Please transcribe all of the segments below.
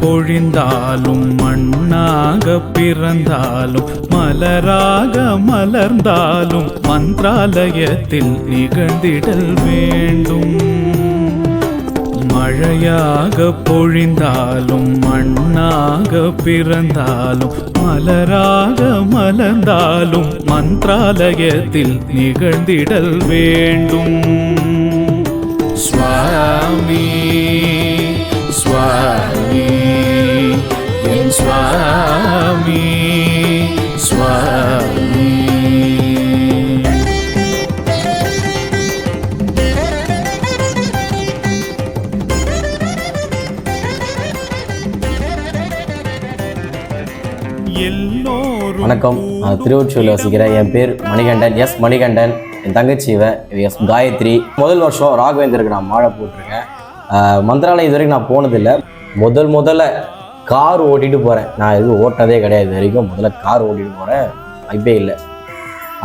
பொழிந்தாலும் மண்ணாக பிறந்தாலும் மலராக மலர்ந்தாலும் மந்திராலயத்தில் நிகழ்ந்திடல் வேண்டும். மழையாக பொழிந்தாலும் மண்ணாக பிறந்தாலும் மலராக மலர்ந்தாலும் மந்திராலயத்தில் நிகழ்ந்திடல் வேண்டும். சுவாமி சுவாமி சுவாமி. வணக்கம். நான் திருவொற்றியூரில் வசிக்கிறேன் என் பேர் மணிகண்டன் எஸ் மணிகண்டன். என் தங்கச்சி இவ எஸ் காயத்ரி. முதல் வருஷம் ராகவேந்தருக்கு நான் மாலை போட்டிருக்கேன். மந்திராலயம் இது வரைக்கும் நான் போனதில்லை. முதல் முதல்ல கார் ஓட்டிட்டு போகிறேன் நான் எதுவும் ஓட்டினதே கிடையாது வரைக்கும். முதல்ல கார் ஓட்டிட்டு போகிறேன் வாய்ப்பே இல்லை.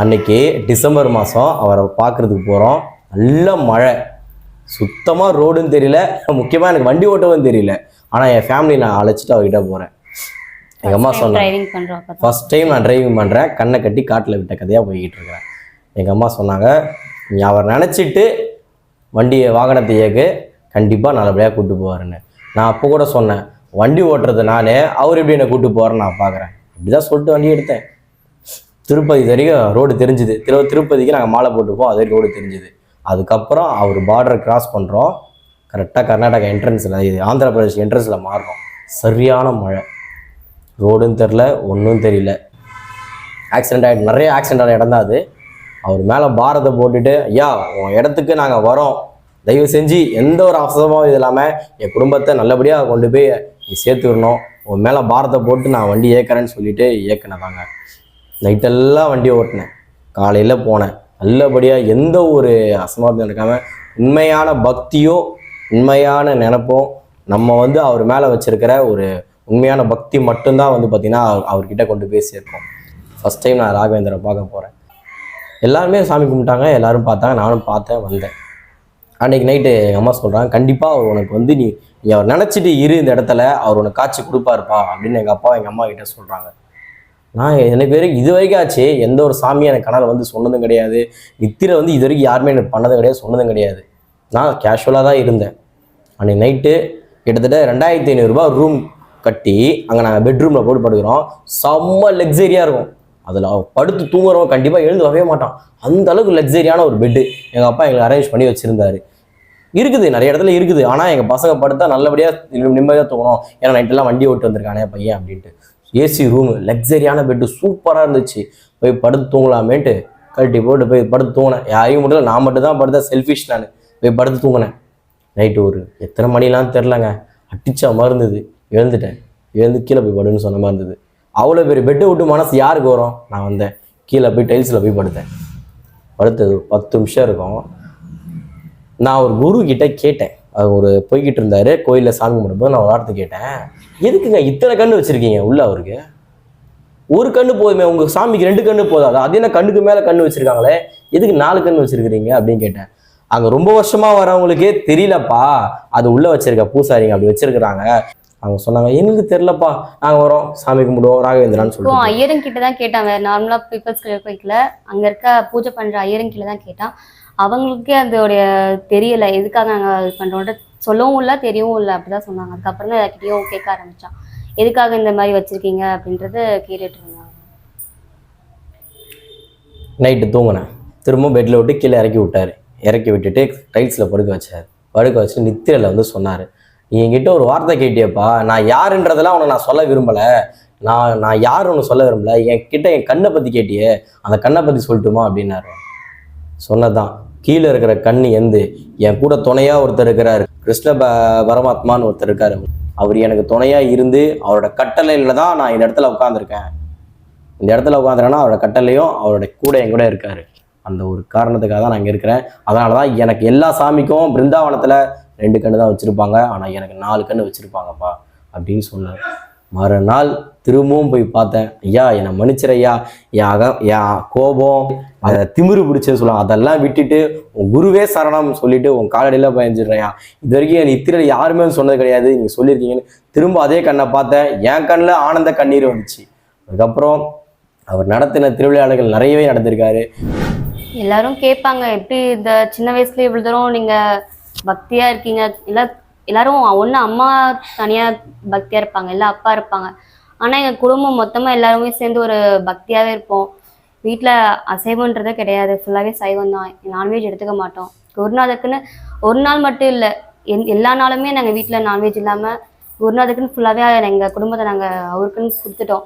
அன்னைக்கு டிசம்பர் மாதம் அவரை பார்க்கறதுக்கு போகிறோம் நல்ல மழை. சுத்தமாக ரோடுன்னு தெரியல. முக்கியமாக எனக்கு வண்டி ஓட்டவும் தெரியல. ஆனால் என் ஃபேமிலி நான் அழைச்சிட்டு அவர்கிட்ட போகிறேன் எங்கள் அம்மா சொன்னாங்க ஃபர்ஸ்ட் டைம் நான் டிரைவிங் பண்ணுறேன் கண்ணை கட்டி காட்டில் விட்ட கதையாக போய்கிட்டு இருக்கிறேன். எங்கள் அம்மா சொன்னாங்க நீ அவர் நினச்சிட்டு வண்டியை வாகனத்தை இயக்கு. கண்டிப்பாக நல்லபடியாக கூப்பிட்டு போவாருன்னு. நான் அப்போ கூட சொன்னேன் வண்டி ஓட்டுறது நானே அவர் எப்படி என்னை கூப்பிட்டு போகிறேன் நான் பார்க்குறேன் இப்படி தான் சொல்லிட்டு வண்டி எடுத்தேன். திருப்பதி வரைக்கும் ரோடு தெரிஞ்சுது. திரு திருப்பதிக்கு நாங்கள் மாலை போட்டுப்போம் அதே ரோடு தெரிஞ்சுது. அதுக்கப்புறம் அவர் பார்டரை கிராஸ் பண்ணுறோம் கரெக்டாக கர்நாடகா என்ட்ரன்ஸில் இது ஆந்திர பிரதேஷ் என்ட்ரன்ஸில் மாறுறோம். சரியான மழை. ரோடும் தெரில ஒன்றும் தெரியல. ஆக்சிடென்ட் ஆகிட்டு நிறைய ஆக்சிடென்ட் ஆன இடம் தான் அது. அவர் மேலே பாரத்தை போட்டுட்டு ஐயா உன் இடத்துக்கு நாங்கள் வரோம். தயவு செஞ்சு எந்த ஒரு அவசரமும் இது இல்லாமல் என் குடும்பத்தை நல்லபடியாக கொண்டு போய் நீ சேர்த்துக்கணும். உன் மேலே பாரத்தை போட்டு நான் வண்டி ஏற்கிறேன்னு சொல்லிட்டு ஏற்றினதாங்க நைட்டெல்லாம் வண்டி ஓட்டினேன். காலையில் போனேன். நல்லபடியாக எந்த ஒரு அசம்பாவிதம் நடக்காமல் உண்மையான பக்தியோ உண்மையான நினப்பும் நம்ம வந்து அவர் மேலே வச்சிருக்கிற ஒரு உண்மையான பக்தி மட்டும்தான் வந்து பார்த்திங்கன்னா அவர் அவர்கிட்ட கொண்டு போய் சேர்க்கும் ஃபஸ்ட் டைம் நான் ராகவேந்திரரை பார்க்க போகிறேன் எல்லாருமே சாமி கும்பிட்டாங்க. எல்லோரும் பார்த்தாங்க. நானும் பார்த்தேன் வந்தேன். அன்றைக்கி நைட்டு எங்கள் அம்மா சொல்கிறாங்க கண்டிப்பாக உனக்கு வந்து நீ நீ அவர் நினச்சிட்டு இரு இந்த இடத்துல அவர் உனக்கு காட்சி கொடுப்பாருப்பா அப்படின்னு எங்கள் அப்பா எங்கள் அம்மா கிட்ட சொல்கிறாங்க நான் எனக்கு பேருக்கு இது வரைக்கும் ஆச்சு எந்த ஒரு சாமியும் எனக்கு கனவுல வந்து சொன்னதும் கிடையாது. நித்திரை வந்து இது வரைக்கும் யாருமே எனக்கு பண்ணதும் கிடையாது சொன்னதும் கிடையாது. நான் கேஷுவலாக தான் இருந்தேன். அன்றைக்கு நைட்டு கிட்டத்தட்ட ரெண்டாயிரத்தி ஐநூறுரூபா ரூம் கட்டி அங்கே நாங்கள் பெட்ரூமில் போட்டு படுக்கிறோம். செம்ம லக்ஸரியாக இருக்கும். அதில் படுத்து தூங்குறவன் கண்டிப்பாக எழுந்து வரவே மாட்டான். அந்த அளவுக்கு லக்ஸரியான ஒரு பெட்டு எங்கள் அப்பா எங்களை அரேஞ்ச் பண்ணி வச்சுருந்தாரு. இருக்குது நிறைய இடத்துல இருக்குது. ஆனால் எங்கள் பசங்க படுத்தா நல்லபடியாக நிம்மதியாக தூங்கணும். ஏன்னா நைட்டெல்லாம் வண்டி ஓட்டு வந்திருக்கானே பையன் அப்படின்ட்டு. ஏசி ரூமு லக்ஸரியான பெட்டு சூப்பராக இருந்துச்சு. போய் படுத்து தூங்கலாமேன்ட்டு கழட்டி போட்டு போய் படுத்து தூங்கினேன். யாரையும் மட்டும் நான் மட்டும் தான் படுத்தேன் செல்ஃபிஷ் நான். போய் படுத்து தூங்கினேன். நைட்டு ஒரு எத்தனை மணிலாம் தெரிலங்க அடிச்ச மாதிரி இருந்தது. எழுந்துட்டேன். எழுந்து கீழே போய் படுன்னு சொன்ன மாதிரி இருந்தது. அவ்வளோ பெரிய பெட்டை விட்டு மனசு யாருக்கு வரும்? நான் வந்தேன். கீழே போய் டைல்ஸில் போய் படுத்தேன். படுத்தது பத்து நிமிஷம் இருக்கும். நான் ஒரு குரு கிட்ட கேட்டேன். அவர் ஒரு போய்கிட்டு இருந்தாரு கோயிலில் சாமி கும்பிடும்போது நான் ஒரு வார்த்தை கேட்டேன். எதுக்குங்க இத்தனை கண்ணு வச்சிருக்கீங்க உள்ள அவருக்கு? ஒரு கண்ணு போதுமே உங்க சாமிக்கு ரெண்டு கண்ணு போதாது? அது என்ன கண்ணுக்கு மேல கண்ணு வச்சிருக்காங்களே? எதுக்கு நாலு கண்ணு வச்சிருக்கிறீங்க அப்படின்னு கேட்டேன். அங்க ரொம்ப வருஷமா வரவங்களுக்கே தெரியலப்பா. அது உள்ள வச்சிருக்க பூசாரிங்க அப்படி வச்சிருக்கிறாங்க. அவங்க சொன்னாங்க எனக்கு தெரியலப்பா. நாங்க வரோம். சாமி கும்பிடுவோம். ராகவேந்திரான்னு இப்போ சொல்லிட்டு. ஐயரன் கிட்ட தான் கேட்டாங்க. நார்மலா பீப்புள்ஸ் கோயில்ல அங்க இருக்க பூஜை பண்ற ஐயரன் கிட்ட தான் கேட்டான். அவங்களுக்கே அதோடைய தெரியலை. எதுக்காக நாங்கள் இது பண்றோம்ன்ற சொல்லவும் இல்லை தெரியவும் இல்லை. அப்படிதான் சொன்னாங்க. அதுக்கப்புறம் தான் எல்லாக்கிட்டையும் கேட்க ஆரம்பித்தான் எதுக்காக இந்த மாதிரி வச்சுருக்கீங்க? அப்படின்றத கேட்டுட்டு இருந்தாங்க. நைட்டு தூங்கினேன். திரும்ப பெட்டில் விட்டு கீழே இறக்கி விட்டார். இறக்கி விட்டுட்டு டைல்ஸில் படுக்க வச்சார். படுக்க வச்சு நித்திரையில் வந்து சொன்னார். நீ என்கிட்ட ஒரு வார்த்தை கேட்டியப்பா. நான் யாருன்றதெல்லாம் உனக்கு நான் சொல்ல விரும்பலை. நான் நான் யார் ஒன்று சொல்ல விரும்பல. என்கிட்ட என் கண்ணை பற்றி கேட்டியே. அந்த கண்ணை பற்றி சொல்லட்டுமா? அப்படின்னாரு. சொன்னதான் கீழே இருக்கிற கண் எந்து என் கூட துணையாக ஒருத்தர் இருக்கிறார். கிருஷ்ண ப பரமாத்மான்னு ஒருத்தர் இருக்கார். அவர் எனக்கு துணையாக இருந்து அவரோட கட்டளையில் தான் நான் இந்த இடத்துல உட்காந்துருக்கேன் இந்த இடத்துல உட்காந்துருக்கேன்னா அவரோட கட்டளையும் அவரோட கூட என் கூட இருக்கார். அந்த ஒரு காரணத்துக்காக தான் நான் இங்கே இருக்கிறேன். அதனால தான் எனக்கு எல்லா சாமிக்கும் பிருந்தாவனத்தில் ரெண்டு கண்ணு தான் வச்சுருப்பாங்க. ஆனால் எனக்கு நாலு கண்ணு வச்சுருப்பாங்கப்பா அப்படின்னு சொன்னார். மறுநாள் திரும்பவும் போய் பார்த்தேன். ஐயா என்னை மன்னிச்சிரு ஐயா. என் அக என் கோபம் அதை திமிரு பிடிச்சது சொல்லுவாங்க. அதெல்லாம் விட்டுட்டு உன் குருவே சரணம் சொல்லிட்டு உன் காலடியில் பயஞ்சிடுறேன் இது வரைக்கும் என் இத்திரையில் யாருமே சொன்னது கிடையாது. நீங்கள் சொல்லியிருக்கீங்கன்னு திரும்ப அதே கண்ணை பார்த்தேன். என் கண்ணில் ஆனந்த கண்ணீர் வந்துச்சு. அதுக்கப்புறம் அவர் நடத்தின திருவிளையாடல்கள் நிறையவே நடந்திருக்காரு. எல்லாரும் கேட்பாங்க எப்படி இந்த சின்ன வயசுல இவ்வளவு தூரம் நீங்க பக்தியா இருக்கீங்க? இல்ல எல்லாரும் ஒண்ணு அம்மா தனியா பக்தியா இருப்பாங்க இல்ல அப்பா இருப்பாங்க. ஆனா எங்க குடும்பம் மொத்தமா எல்லாருமே சேர்ந்து ஒரு பக்தியாவே இருப்போம். வீட்டில் அசைவன்றதே கிடையாது. ஃபுல்லாகவே சைவம் தான். நான்வெஜ் எடுத்துக்க மாட்டோம். குருநாதருக்குன்னு ஒரு நாள் மட்டும் இல்லை. என் எல்லா நாளுமே நாங்கள் வீட்டில் நான்வெஜ் இல்லாமல் குருநாதருக்குன்னு ஃபுல்லாகவே எங்கள் குடும்பத்தை நாங்கள் அவருக்குன்னு கொடுத்துட்டோம்.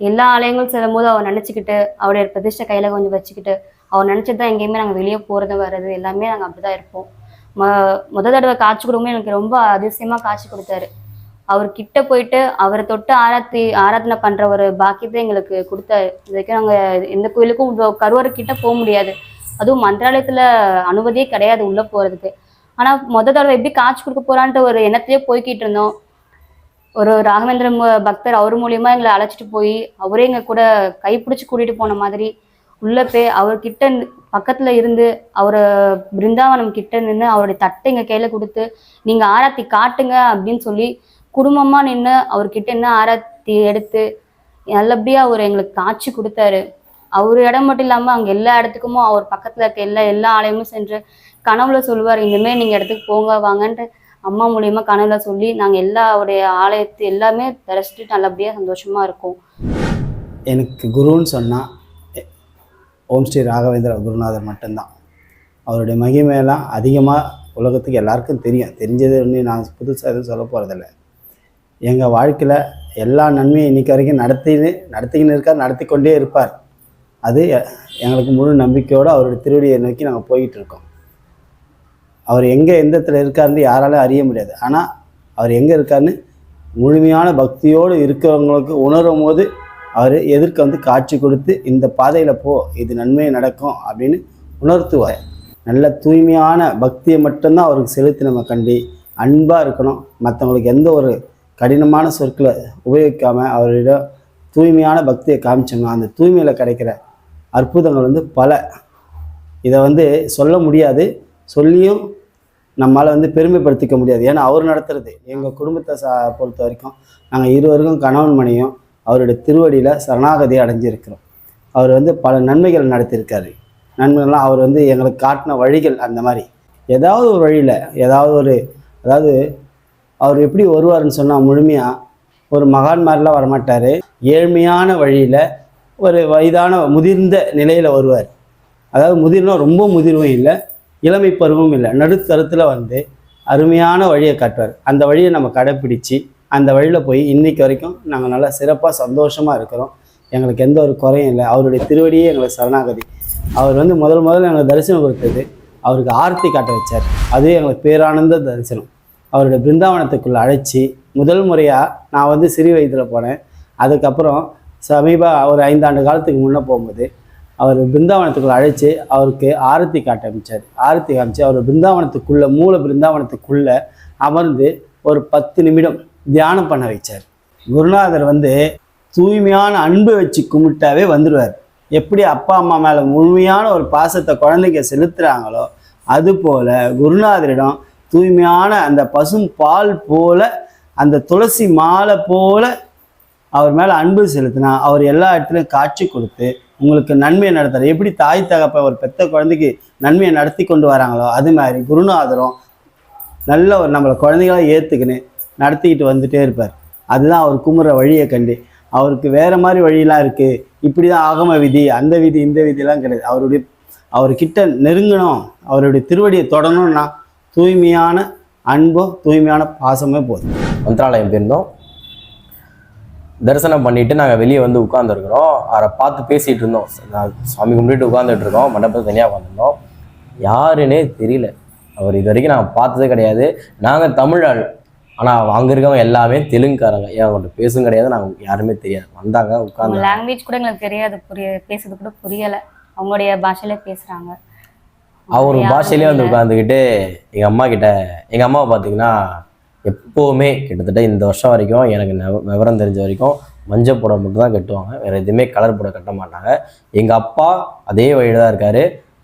எல்லா ஆலயங்களும் செல்லும் போது அவர் நினச்சிக்கிட்டு அவருடைய பிரதிஷ்டை கையில் கொஞ்சம் வச்சுக்கிட்டு அவர் நினச்சது தான் எங்கேயுமே நாங்கள் வெளியே போகிறது வர்றது எல்லாமே நாங்கள் அப்படி தான் இருப்போம். ம முத தடவை காட்சி கொடுக்கும்போது எனக்கு ரொம்ப அதிசயமாக காட்சி கொடுத்தாரு. அவர் கிட்ட போயிட்டு அவரை தொட்டு ஆராத்தி ஆராதனை பண்ணுற ஒரு பாக்கியத்தை எங்களுக்கு கொடுத்தாரு இது வரைக்கும் நாங்கள் எந்த கோயிலுக்கும் இவ்வளோ கருவறை கிட்ட போக முடியாது. அதுவும் மந்திராலயத்தில் அனுமதியே கிடையாது உள்ளே போகிறதுக்கு ஆனால் மொத தடவை எப்படி காட்சி கொடுக்க போகிறான்ட்டு ஒரு எண்ணத்திலே போய்கிட்டு இருந்தோம். ஒரு ராகவேந்திர பக்தர் அவர் மூலியமா எங்களை அழைச்சிட்டு போய் அவரே எங்க கூட கைப்பிடிச்சு கூட்டிட்டு போன மாதிரி உள்ள போய் அவர்கிட்ட பக்கத்துல இருந்து அவர் பிருந்தாவனம் கிட்ட நின்று அவருடைய தட்டை எங்க கையில கொடுத்து நீங்க ஆராத்தி காட்டுங்க அப்படின்னு சொல்லி குடும்பமா நின்று அவர்கிட்ட என்ன ஆராத்தி எடுத்து நல்லபடியா அவர் எங்களுக்கு காட்சி கொடுத்தாரு. அவர் இடம் மட்டும் இல்லாம அங்க எல்லா இடத்துக்குமோ அவர் பக்கத்துல இருக்க எல்லா எல்லா ஆலயமும் சென்று கனவுல சொல்லுவார் இனிமேல் நீங்க இடத்துக்கு போங்க வாங்கன்ட்டு அம்மா மூலியமா கனவுல சொல்லி நாங்க எல்லா அவருடைய ஆலயத்து எல்லாமே தரிசிட்டு நல்லபடியா சந்தோஷமா இருக்கோம். எனக்கு குருன்னு சொன்னால் ஓம் ஸ்ரீ ராகவேந்திர குருநாதர் மட்டும்தான். அவருடைய மகிமையெல்லாம் அதிகமாக உலகத்துக்கு எல்லாருக்கும் தெரியும். தெரிஞ்சது ஒன்று நான் புதுசாக எதுவும் சொல்ல போகிறதில்ல எங்கள் வாழ்க்கையில் எல்லா நன்மையும் இன்னைக்கு வரைக்கும் நடத்தின்னு நடத்திக்கின்னு இருக்கார் நடத்தி கொண்டே இருப்பார். அது எங்களுக்கு முழு நம்பிக்கையோடு அவருடைய திருவடியை நோக்கி நாங்கள் போய்கிட்டு இருக்கோம். அவர் எங்கே எந்த இடத்துல இருக்காருன்னு யாராலும் அறிய முடியாது. ஆனால் அவர் எங்கே இருக்காருன்னு முழுமையான பக்தியோடு இருக்கிறவங்களுக்கு உணரும் போது அவர் எதிர்க்க வந்து காட்சி கொடுத்து இந்த பாதையில் போ இது நன்மை நடக்கும் அப்படின்னு உணர்த்துவார். நல்ல தூய்மையான பக்தியை மட்டும்தான் அவருக்கு செலுத்தி நம்ம கண்டி அன்பாக இருக்கணும். மற்றவங்களுக்கு எந்த ஒரு கடினமான சொற்களை உபயோகிக்காமல் அவரிடம் தூய்மையான பக்தியை காமிச்சோம்னா அந்த தூய்மையில் கிடைக்கிற அற்புதங்கள் வந்து பல. இதை வந்து சொல்ல முடியாது. சொல்லியும் நம்மளால் வந்து பெருமைப்படுத்திக்க முடியாது. ஏன்னா அவர் நடத்துறது. எங்கள் குடும்பத்தை சா பொறுத்த வரைக்கும் நாங்கள் இருவருக்கும் கணவன் மனையும் அவருடைய திருவடியில் சரணாகதி அடைஞ்சிருக்கிறோம். அவர் வந்து பல நன்மைகள் நடத்தியிருக்காரு. நன்மைகள்லாம் அவர் வந்து எங்களுக்கு காட்டின வழிகள் அந்த மாதிரி. ஏதாவது ஒரு வழியில் ஏதாவது ஒரு அதாவது அவர் எப்படி வருவாருன்னு சொன்னால் முழுமையாக ஒரு மகான் மாதிரிலாம் வரமாட்டார். ஏழ்மையான வழியில் ஒரு வயதான முதிர்ந்த நிலையில் வருவார். அதாவது முதிர்னா ரொம்ப முதிர்வும் இல்லை இளமை பருவமும் இல்லை. நடுத்தரத்தில் வந்து அருமையான வழியை காட்டுவார். அந்த வழியை நம்ம கடைப்பிடிச்சு அந்த வழியில் போய் இன்றைக்கு வரைக்கும் நாங்கள் நல்லா சிறப்பாக சந்தோஷமாக இருக்கிறோம். எங்களுக்கு எந்த ஒரு குறையும் இல்லை. அவருடைய திருவடியே எங்களுக்கு சரணாகதி. அவர் வந்து முதல் முதல்ல எங்களுக்கு தரிசனம் கொடுத்தது அவருக்கு ஆர்த்தி காட்ட வச்சார். அதுவே எங்களுக்கு பேரானந்த தரிசனம். அவருடைய பிருந்தாவனத்துக்குள்ளே அழைச்சி முதல் முறையாக நான் வந்து சிறு வயதில் போனேன். அதுக்கப்புறம் சமீப ஒரு ஐந்தாண்டு காலத்துக்கு முன்னே போகும்போது அவர் பிருந்தாவனத்துக்குள்ளே அழைச்சி அவருக்கு ஆரத்தி காட்டமிச்சார் ஆரத்தி காமிச்சு அவர் பிருந்தாவனத்துக்குள்ளே மூல பிருந்தாவனத்துக்குள்ளே அமர்ந்து ஒரு பத்து நிமிடம் தியானம் பண்ண வச்சார். குருநாதர் வந்து தூய்மையான அன்பு வச்சு கும்பிட்டாவே வந்துடுவார் எப்படி அப்பா அம்மா மேலே முழுமையான ஒரு பாசத்தை குழந்தைங்க செலுத்துகிறாங்களோ அதுபோல் குருநாதரிடம் தூய்மையான அந்த பசும் பால் போல அந்த துளசி மாலை போல அவர் மேலே அன்பு செலுத்தினா அவர் எல்லா இடத்துலையும் காட்சி கொடுத்து உங்களுக்கு நன்மையை நடத்துகிறார் எப்படி தாய் தகப்ப ஒரு பெத்த குழந்தைக்கு நன்மையை நடத்தி கொண்டு வராங்களோ அது மாதிரி குருநாதரும் நல்ல ஒரு நம்மளை குழந்தைகளாக ஏற்றுக்கின்னு நடத்திக்கிட்டு வந்துட்டே இருப்பார். அதுதான் அவர் குமுற வழியை கண்டு. அவருக்கு வேற மாதிரி வழியெல்லாம் இருக்குது இப்படி தான் ஆகம விதி அந்த விதி இந்த விதிலாம் கிடையாது. அவருடைய அவர்கிட்ட நெருங்கணும் அவருடைய திருவடியை தொடணும்னா தூய்மையான அன்பும் தூய்மையான பாசமே போதும். மந்திராலயம் போயிருந்தோம். தரிசனம் பண்ணிட்டு நாங்கள் வெளியே வந்து உட்காந்துருக்குறோம் அவரை பார்த்து பேசிகிட்டு இருந்தோம். நான் சாமி கும்பிட்டு உட்காந்துட்டு இருக்கோம். மண்டபத்தில் தனியாக உட்காந்துருந்தோம் யாருன்னே தெரியல. அவர் இது வரைக்கும் நான் பார்த்ததே கிடையாது. நாங்கள் தமிழ் ஆள் ஆனால் அங்கே இருக்கவங்க எல்லாமே தெலுங்குக்காரங்க. ஏன் அவங்கள்ட்ட பேசும் கிடையாது. நாங்கள் யாருமே தெரியாது. வந்தாங்க உட்காந்து லாங்குவேஜ் கூட எங்களுக்கு தெரியாது. புரிய பேசுறது கூட புரியல. அவங்களுடைய பாஷையில பேசுறாங்க. அவர் பாஷையிலே வந்து. உட்காந்துக்கிட்டு எங்கள் அம்மா கிட்ட எங்கள் அம்மாவை பார்த்தீங்கன்னா எப்போவுமே கிட்டத்தட்ட இந்த வருஷம் வரைக்கும் எனக்கு விவரம் தெரிஞ்ச வரைக்கும் மஞ்சள் புடவை மட்டும் தான் கட்டுவாங்க. வேறு எதுவுமே கலர் புடவை கட்ட மாட்டாங்க. எங்கள் அப்பா அதே வழியில் தான் இருக்கார்.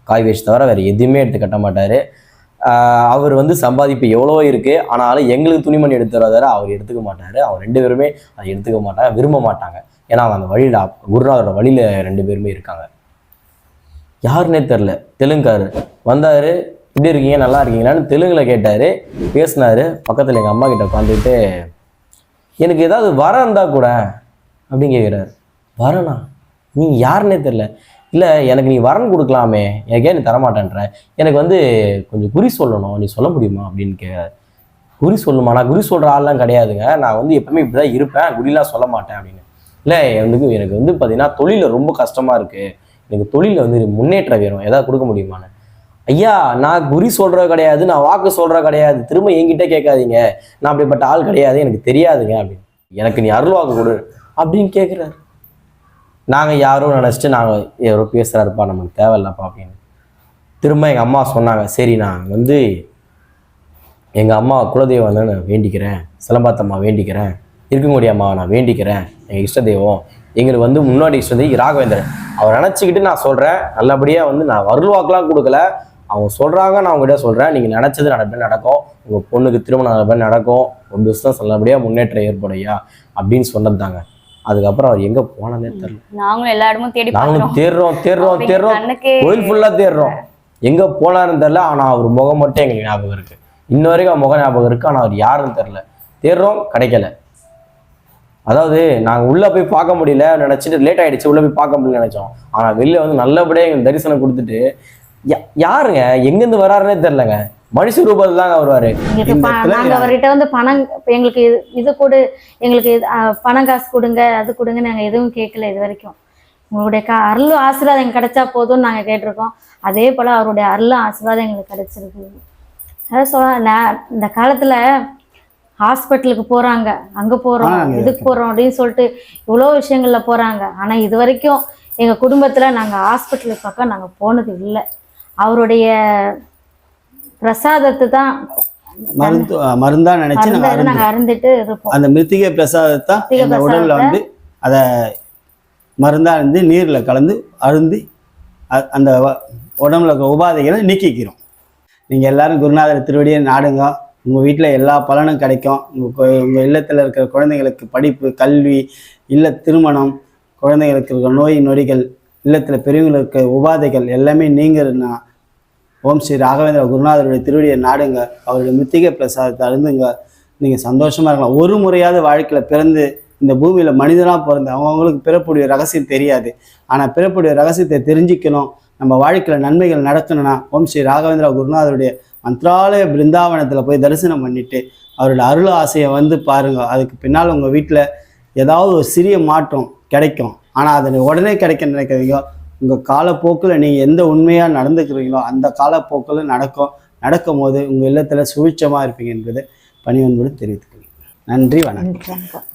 காய் வேஷ்டி தவிர வேறு எதுவுமே எடுத்து கட்ட மாட்டார். அவர் வந்து சம்பாதிப்பு எவ்வளோ இருக்குது ஆனாலும் எங்களுக்கு துணிமணி எடுத்து தர அவர் எடுத்துக்க மாட்டார். அவர் ரெண்டு பேருமே அதை எடுத்துக்க மாட்டாங்க விரும்ப மாட்டாங்க. ஏன்னா அவங்க அந்த வழியில் குருநாதரோட வழியில் ரெண்டு பேருமே இருக்காங்க. யாருன்னே தெரில தெலுங்காரு. வந்தார் எப்படி இருக்கீங்க நல்லா இருக்கீங்களான்னு தெலுங்கில் கேட்டார். பேசினார். பக்கத்தில் எங்கள் அம்மா கிட்ட உட்காந்துட்டு எனக்கு ஏதாவது வரம் இருந்தால் கூட அப்படின்னு கேட்குறாரு வரனா? நீ யாருன்னே தெரில இல்லை எனக்கு நீ வரன் கொடுக்கலாமே. எனக்கே நீ தரமாட்டேன்ற. எனக்கு வந்து கொஞ்சம் குறி சொல்லணும். நீ சொல்ல முடியுமா? அப்படின்னு கேட்குறாரு குறி சொல்லுமா? நான் குறி சொல்கிற ஆள்லாம் கிடையாதுங்க. நான் வந்து எப்பவுமே இப்படி தான் இருப்பேன். குறிலாம் சொல்ல மாட்டேன் அப்படின்னு. இல்லை எனக்கு எனக்கு வந்து பார்த்தீங்கன்னா தொழிலில் ரொம்ப கஷ்டமாக இருக்குது எனக்கு தொழிலில் வந்து முன்னேற்றம் வேணும். ஏதாவது கொடுக்க முடியுமான்னு. ஐயா நான் குறி சொல்கிற கிடையாது நான் வாக்கு சொல்கிற கிடையாது. திரும்ப என்கிட்ட கேட்காதீங்க. நான் அப்படிப்பட்ட ஆள் கிடையாது எனக்கு தெரியாதுங்க அப்படின்னு. எனக்கு நீ அருள் வாக்கு கொடு அப்படின்னு கேட்குறாரு நாங்கள் யாரும் நினச்சிட்டு நாங்கள் யாரோ பேசுகிறாருப்பா நமக்கு தேவையில்லப்பா அப்படின்னு. திரும்ப எங்கள் அம்மா சொன்னாங்க சரி நான் வந்து எங்கள் அம்மா குலதெய்வம் வந்து நான் வேண்டிக்கிறேன். சிலம்பாத்தம்மா வேண்டிக்கிறேன். இருக்கக்கூடிய அம்மாவை நான் வேண்டிக்கிறேன். எங்கள் இஷ்ட தெய்வம் எங்களுக்கு வந்து முன்னாடி இஷ்ட தெய்வம் ராகவேந்திரன். அவர் நினச்சிக்கிட்டு நான் சொல்கிறேன் நல்லபடியாக வந்து நான் அருள் வாக்குலாம் கொடுக்கல. அவங்க சொல்கிறாங்க நான் அவங்ககிட்ட சொல்கிறேன் நீங்கள் நினச்சது நல்லபடியாக நடக்கும். உங்கள் பொண்ணுக்கு திருமணம் நல்லபடியாக நடக்கும். ஒரு பிஸ்னஸ் நல்லபடியாக முன்னேற்றம் ஏற்படையா அப்படின்னு சொன்னது தாங்க அதுக்கப்புறம் அவர் எங்கே போனதே தெரியல. நாங்களும் எல்லா இடமும் தேடி நாங்களும் தேடுறோம் தேடுறோம் தேடுறோம். கோயில் ஃபுல்லாக தேடுறோம். எங்கே போனாருன்னு தெரில ஆனால் அவர் முகம் மட்டும் எங்களுக்கு ஞாபகம் இருக்கு. இன்ன வரைக்கும் அவர் முகம் ஞாபகம் இருக்கு. ஆனால் அவர் யாருன்னு தெரில தேடுறோம் கிடைக்கல. அதாவது நாங்கள் உள்ளே போய் பார்க்க முடியல நினச்சிட்டு லேட் ஆயிடுச்சு உள்ளே போய் பார்க்க முடியல நினச்சோம். ஆனால் வெளில வந்து நல்லபடியாக எங்களுக்கு தரிசனம் கொடுத்துட்டு யாருங்க? எங்கேருந்து வராருன்னே தெரிலங்க மனுஷ ரூபத்தில் தாங்க வருவார். நாங்க அவர்கிட்ட வந்து பணம் எங்களுக்கு இது- இது கொடு எங்களுக்கு பணம் காசு கொடுங்க அது கொடுங்க நாங்க எதுவும் கேட்கல இது வரைக்கும். உங்களுடைய க அருள் ஆசீர்வாதம் எங்களுக்கு கிடைச்சா போதும்னு நாங்க கேட்டிருக்கோம். அதே போல அவருடைய அருள் ஆசீர்வாதம் எங்களுக்கு கிடைச்சிருக்கு. அதான் சொல்ல இந்த காலத்துல ஹாஸ்பிட்டலுக்கு போறாங்க. அங்க போறோம் இதுக்கு போறோம் அப்படின்னு சொல்லிட்டு இவ்வளோ விஷயங்கள்ல போறாங்க. ஆனா இது வரைக்கும் எங்க குடும்பத்துல நாங்க ஹாஸ்பிட்டலுக்கு பக்கம் நாங்க போனது இல்லை. அவருடைய பிரசாதத்தை தான் மருந்து மருந்தா நினைச்சு நாங்க அருந்துட்டு இருப்போம் அந்த மிருத்திகை பிரசாதத்தை எங்கள் உடல்ல வந்து அதை மருந்தா இருந்து நீரில் கலந்து அருந்தி அந்த உடம்புல உபாதைகளை நீக்கிக்கிறோம். நீங்கள் எல்லாரும் குருநாதர் திருவடியை நாடுங்க. உங்கள் வீட்டில் எல்லா பலனும் கிடைக்கும். உங்கள் உங்கள் இல்லத்தில் இருக்கிற குழந்தைங்களுக்கு படிப்பு கல்வி இல்ல திருமணம் குழந்தைங்களுக்கு இருக்கிற நோய் நொடிகள் இல்லத்தில் பெரியவங்களுக்கு உபாதைகள் எல்லாமே நீங்கிறதுனா ஓம் ஸ்ரீ ராகவேந்திர குருநாதருடைய திருவடியை நாடுங்க. அவருடைய மித்திகை பிரசாதத்தை அருந்துங்க. நீங்கள் சந்தோஷமாக இருக்கலாம். ஒரு முறையாவது வாழ்க்கையில் பிறந்து இந்த பூமியில் மனிதனாக பிறந்து அவங்கவுங்களுக்கு பிறப்புடைய ரகசியம் தெரியாது. ஆனால் பிறப்புடைய ரகசியத்தை தெரிஞ்சுக்கணும். நம்ம வாழ்க்கையில் நன்மைகள் நடக்கணும்னா ஓம் ஸ்ரீ ராகவேந்திர குருநாதருடைய மந்த்ராலய பிருந்தாவனத்தில் போய் தரிசனம் பண்ணிட்டு அவரோட அருள் ஆசையை வந்து பாருங்கள் அதுக்கு பின்னால் உங்கள் வீட்டில் ஏதாவது ஒரு சிறிய மாற்றம் கிடைக்கும். ஆனால் அது உடனே கிடைக்க நினைக்கிறீங்க உங்கள் காலப்போக்கில் நீங்கள் எந்த உண்மையாக நடந்துக்கிறீங்களோ அந்த காலப்போக்கில் நடக்கும். நடக்கும் போது உங்கள் இல்லத்தில் சுவிட்சமாக இருப்பீங்க என்பது பணிவன்போடு தெரிவித்துக்கிறேன் நன்றி வணக்கம்.